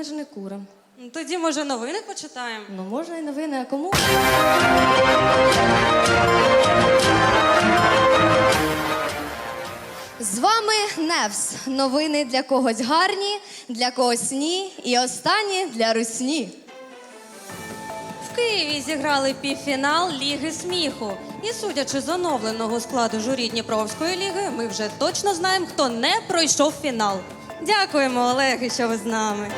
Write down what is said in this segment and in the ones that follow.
ми ж не курам. Ну, Тоді, може, новини почитаємо. Ну, можна і новини, а кому? З вами Невс. Новини для когось гарні, для когось ні. І останні для русні. В Києві зіграли півфінал Ліги сміху. І судячи з оновленого складу журі Дніпровської ліги, ми вже точно знаємо, хто не пройшов фінал. Дякуємо, Олеги, що ви з нами.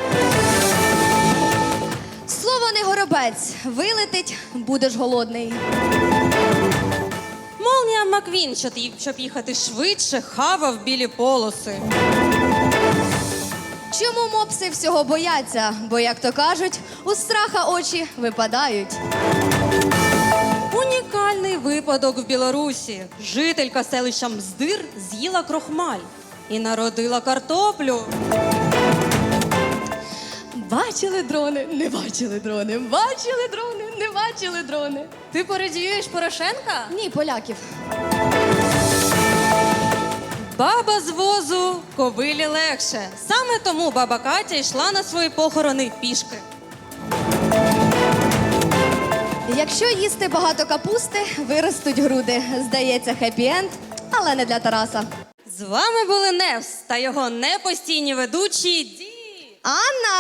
Слово не горобець. Вилетить, будеш голодний. Молнія Маквін, щоб їхати швидше, хавав білі полоси. Чому мопси всього бояться? Бо, як то кажуть, у страха очі випадають. Унікальний випадок в Білорусі. Жителька селища Мздир з'їла крохмаль і народила картоплю. Бачили дрони, не бачили дрони, бачили дрони, не бачили дрони. Ти пародіюєш Порошенка? Ні, поляків. Баба з возу ковилі легше. Саме тому баба Катя йшла на свої похорони пішки. Якщо їсти багато капусти, виростуть груди. Здається, хеппі-енд, але не для Тараса. З вами були Невс та його непостійні ведучі Ді. Анна!